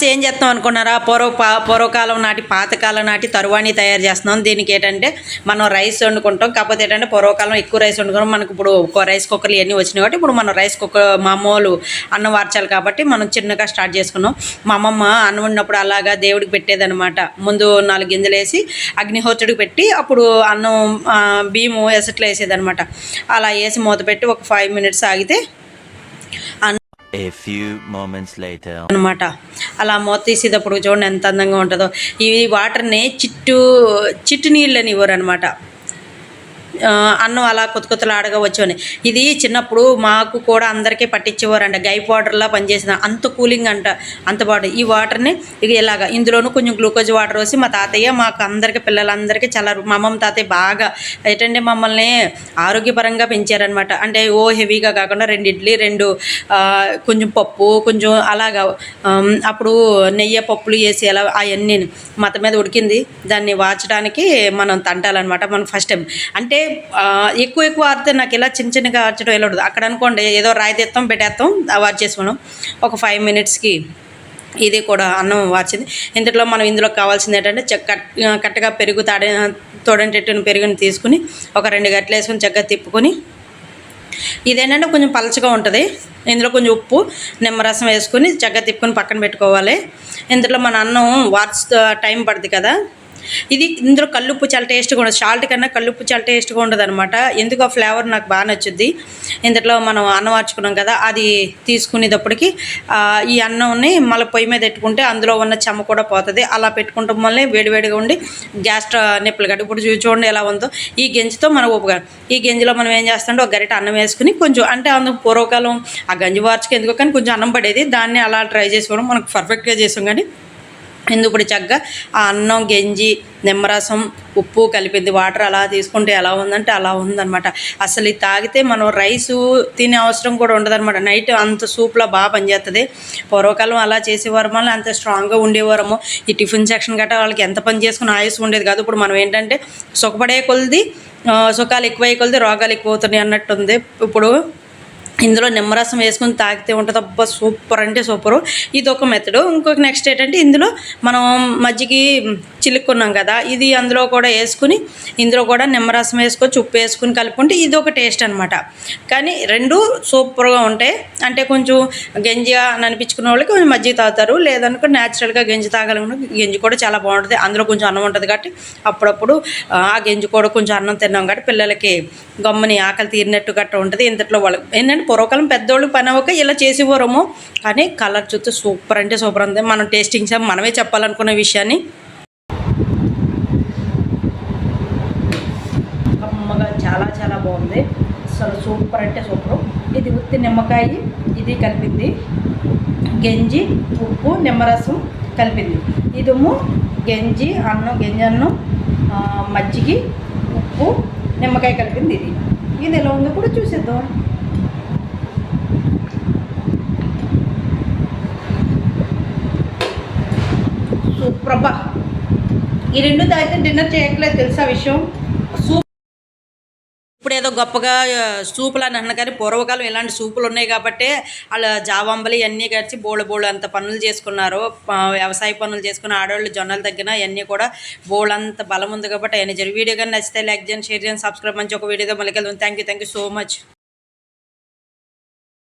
First ఏం చేస్తాం అనుకున్నారా? పూర్వ పా- పూర్వకాలం నాటి పాతకాలం నాటి తరువాణి తయారు చేస్తున్నాం. దీనికి ఏంటంటే మనం రైస్ వండుకుంటాం. కాకపోతే ఏంటంటే పూర్వకాలం ఎక్కువ రైస్ వండుకున్నాం మనకు ఇప్పుడు రైస్ కుక్కర్లు ఇవన్నీ వచ్చినాయి కాబట్టి ఇప్పుడు మనం రైస్ కుక్కర్ మామూలు అన్నం వార్చాలి కాబట్టి మనం చిన్నగా స్టార్ట్ చేసుకున్నాం. మా అమ్మమ్మ అన్నం వండినప్పుడు అలాగా దేవుడికి పెట్టేదనమాట ముందు నాలుగు గింజలు వేసి అగ్నిహోత్రుడికి పెట్టి అప్పుడు అన్నం ఆ, బియ్యము ఎసట్లో వేసేదన్నమాట. అలా వేసి మూత పెట్టి ఒక ఫైవ్ మినిట్స్ ఆగితే A few moments అనమాట అలా మూత తీసేటప్పుడు చూడండి ఎంత అందంగా ఉంటుందో. ఈ వాటర్ని చిట్టు చిట్టు నీళ్ళని ఇవ్వరు అనమాట అన్నం అలా కొత్త కొత్తలు ఆడగా వచ్చేవని ఇది చిన్నప్పుడు మాకు కూడా అందరికీ పట్టించేవారంట. గైప్ వాటర్లా పనిచేసిన అంత కూలింగ్ అంట. అంత బాగుంటుంది ఈ వాటర్ని ఇక ఇలాగ ఇందులోనూ కొంచెం గ్లూకోజ్ వాటర్ వేసి మా తాతయ్య మాకు అందరికీ పిల్లలందరికీ చాలా మా అమ్మమ్మ తాతయ్య బాగా ఏంటంటే మమ్మల్ని ఆరోగ్యపరంగా పెంచారనమాట అంటే ఓ హెవీగా కాకుండా రెండు ఇడ్లీ రెండు కొంచెం పప్పు కొంచెం అలాగా అప్పుడు నెయ్యి పప్పులు వేసి అలా అవన్నీ మత మీద ఉడికింది. దాన్ని వాచడానికి మనం తంటాలన్నమాట. మనం ఫస్ట్ టైం. అంటే ఎక్కువ ఎక్కువ ఆడితే నాకు ఇలా చిన్న చిన్నగా ఆర్చడం ఇలా ఉండదు. అక్కడ అనుకోండి ఏదో రాయి తెస్తాం పెట్టేస్తాం వార్చేసుకోవడం ఒక ఫైవ్ మినిట్స్కి ఇది కూడా అన్నం వార్చింది. ఇంతలో మనం ఇందులో కావాల్సింది ఏంటంటే చెక్క కట్టగా పెరుగు తాడే తోడంటెట్టుని పెరుగుని తీసుకుని ఒక రెండు గట్లు వేసుకొని చక్కగా తిప్పుకొని ఇదేంటంటే కొంచెం పలచగా ఉంటుంది. ఇందులో కొంచెం ఉప్పు నిమ్మరసం వేసుకొని చక్కగా తిప్పుకొని పక్కన పెట్టుకోవాలి. ఇందులో మన అన్నం వార్చ్ టైం పడుతుంది కదా. ఇది ఇందులో కల్లుప్పు చాలా టేస్ట్గా ఉండదు. సాల్ట్ కన్నా కల్లుప్పు చాలా టేస్ట్గా ఉండదు అనమాట ఎందుకు ఆ ఫ్లేవర్ నాకు బాగా నచ్చుద్ది. ఇందులో మనం అన్నం వార్చుకున్నాం కదా అది తీసుకునేటప్పటికి ఈ అన్నంని మళ్ళీ పొయ్యి మీద పెట్టుకుంటే అందులో ఉన్న చెమ్మ కూడా పోతుంది. అలా పెట్టుకుంటాం వల్లే వేడివేడిగా ఉండి గ్యాస్ నిప్పులు కట్టి ఇప్పుడు చూ- చూడండి ఎలా ఉందో. ఈ గంజితో మనకు ఉపకారం ఈ గెంజిలో మనం ఏం చేస్తామంటే ఒక గరిట అన్నం వేసుకుని కొంచెం అంటే అందుకు పూర్వకాలం ఆ గంజి వార్చుకు ఎందుకో కానీ కొంచెం అన్నం పడేది. దాన్ని అలా ట్రై చేసుకోవడం మనకు పర్ఫెక్ట్గా చేసాం కానీ ఇప్పుడు చక్కగా ఆ అన్నం గంజి నిమ్మరసం ఉప్పు కలిపింది వాటర్ అలా తీసుకుంటే ఎలా ఉందంటే అలా ఉందన్నమాట. అసలు ఇది తాగితే మనం రైసు తినే అవసరం కూడా ఉండదన్నమాట. నైట్ అంత సూప్లో బాగా పనిచేస్తుంది పూర్వకాలం అలా చేసేవారు మళ్ళీ అంత స్ట్రాంగ్గా ఉండేవారము? ఈ టిఫిన్ సెక్షన్ గట్రా వాళ్ళకి ఎంత పని చేసుకుని ఆయుస్ ఉండేది కాదు. ఇప్పుడు మనం ఏంటంటే సుఖపడే కొలది సుఖాలు ఎక్కువై కొలది రోగాలు ఎక్కువ అవుతున్నాయి అన్నట్టుంది. ఇప్పుడు ఇందులో నిమ్మరసం వేసుకొని తాగితే ఉంటుంది. అబ్బా సూపర్ అంటే సూపరు. ఇది ఒక మెథడ్ ఇంకొక నెక్స్ట్ ఏంటంటే ఇందులో మనం మజ్జిగి చిలుక్కున్నాం కదా ఇది అందులో కూడా వేసుకుని ఇందులో కూడా నిమ్మరసం వేసుకొని ఉప్పు వేసుకుని కలుపుకుంటే ఇది ఒక టేస్ట్ అనమాట కానీ రెండు సూపర్గా ఉంటాయి. అంటే కొంచెం గంజిగా అని అనిపించుకున్న వాళ్ళకి కొంచెం మజ్జిగ తాగుతారు. లేదనుకో న్యాచురల్గా గంజి తాగలను గంజి కూడా చాలా బాగుంటుంది. అందులో కొంచెం అన్నం ఉంటుంది కాబట్టి అప్పుడప్పుడు ఆ గంజి కూడా కొంచెం అన్నం తిన్నాం కాబట్టి పిల్లలకి గమ్ముని ఆకలి తీరినట్టు గట్ట ఉంటుంది. ఇంతట్లో వాళ్ళు ఏంటంటే పూర్వకాలం పెద్దోళ్ళు పని అవ్వక ఇలా చేసేవారము. కానీ కలర్ చూస్తే సూపర్ అంటే సూపర్ ఉంది. మనం టేస్టింగ్ సార్ మనమే చెప్పాలనుకునే విషయాన్ని. అమ్మగా చాలా చాలా బాగుంది. అసలు సూపర్ అంటే సూపర్. ఇది ఉత్తి నిమ్మకాయ ఇది కలిపింది. గంజి ఉప్పు నిమ్మరసం కలిపింది. ఇదుము గంజి అన్నం గంజి అన్నం మజ్జిగి ఉప్పు నిమ్మకాయ కలిపింది ఇది. ఇది ఎలా ఉందో కూడా చూసేద్దాం సూపర్ అబ్బా ఈ రెండు తాగితే డిన్నర్ చేయట్లేదు తెలుసా విషయం? సూప్ ఇప్పుడు ఏదో గొప్పగా సూపులు అని అన్న కానీ పూర్వకాలం ఇలాంటి సూపులు ఉన్నాయి కాబట్టి వాళ్ళ జావంబలి అన్నీ కలిసి బోళ్ళు బోళ్ళు అంత పనులు చేసుకున్నారు. వ్యవసాయ పనులు చేసుకున్న ఆడవాళ్ళు జొన్నలు తగ్గిన ఇవన్నీ కూడా బోళ్ళు అంత బలం ఉంది కాబట్టి ఆయన జరిగి వీడియో కానీ నచ్చితే లైక్ చేయండి షేర్ చేయండి సబ్స్క్రైబ్ మంచి ఒక వీడియోతో మళ్ళీ వెళ్దాం thank you thank you so much